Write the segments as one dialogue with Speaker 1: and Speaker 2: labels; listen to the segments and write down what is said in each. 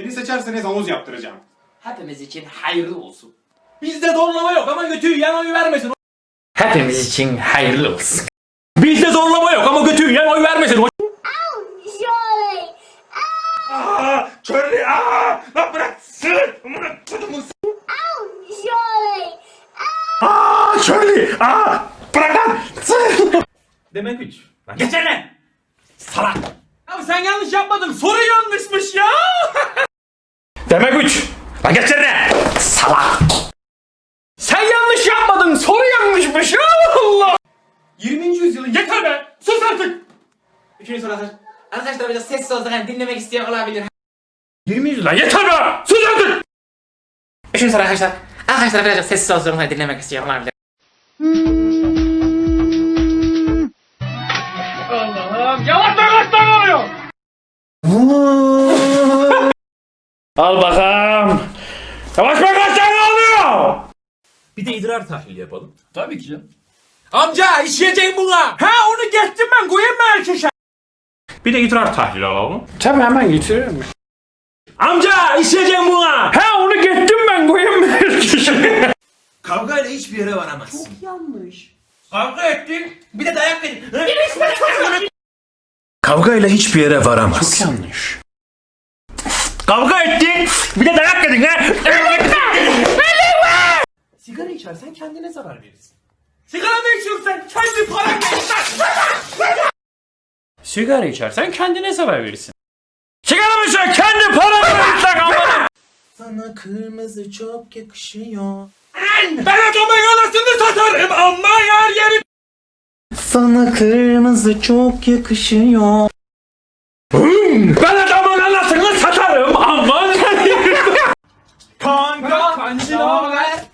Speaker 1: Beni seçerseniz havuz yaptıracağım.
Speaker 2: Hepimiz için hayırlı olsun.
Speaker 3: Bizde zorlama yok ama götü yiyen oy vermesin.
Speaker 2: Hepimiz için hayırlı olsun.
Speaker 3: Bizde zorlama yok ama götü yiyen oy vermesin.
Speaker 4: Surely.
Speaker 3: Charlie aa! Lan bırak sığır! Amına kodumun
Speaker 4: Surely.
Speaker 3: Aa Charlie aa! Bırak lan sığır! Demek üç. Lan geçene! Salak! Abi sen yanlış yapmadın. Soru yanlışmış ya! Demek üç. Lan geçene! Salak! Sen yanlış yapmadın. Soru yanlışmış ya Allah!
Speaker 1: 20. yüzyılın
Speaker 3: Yeter be! Sus artık!
Speaker 2: Üçüncü soru arkadaşlar. Arkadaşlar biraz sessiz olsak hani dinlemek isteyen olabilir.
Speaker 3: 20 yüzyıl lan yeter be! Sus artık!
Speaker 2: Üçüncü soru arkadaşlar. Arkadaşlar birazcık sessiz olsak hani dinlemek isteyen olabilir.
Speaker 3: Al bakalım. Yavaş be kaç tane oluyor? Bir de idrar tahlili yapalım. Tabii ki canım. Amca işleyeceğim buna. Ha onu geçtim ben koyayım mı erkeşe? Bir de idrar tahlili alalım. Tabii hemen getiririm. Amca işleyeceğim buna. Ha onu geçtim ben koyayım mı erkeşe?
Speaker 5: Kavgayla hiçbir yere varamazsın.
Speaker 3: Kavga ettin. Bir de dayak verin.
Speaker 5: Kavgayla hiçbir yere varamazsın.
Speaker 3: yanlış. Kavga ettin. Bir de dayak yedin ha.
Speaker 5: Sigara içersen kendine zarar verirsin.
Speaker 3: Sigara mı içiyorsun sen? Kendi paran Sigara içersen kendine zarar verirsin. Sigara mı içersen kendi paranı verirsen.
Speaker 5: Sana kırmızı çok yakışıyor.
Speaker 3: Ben adamın anasını satarım ama yer yeri.
Speaker 5: Sana kırmızı çok yakışıyor.
Speaker 3: Ben adamın anasını satarım aman yer yeri. Kanka kancı ne haber?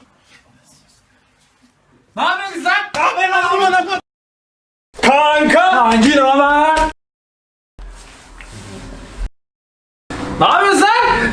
Speaker 3: Ne yapıyorsun sen? Ne haber lan aman Kanka ne haber? Ne yapıyorsun sen?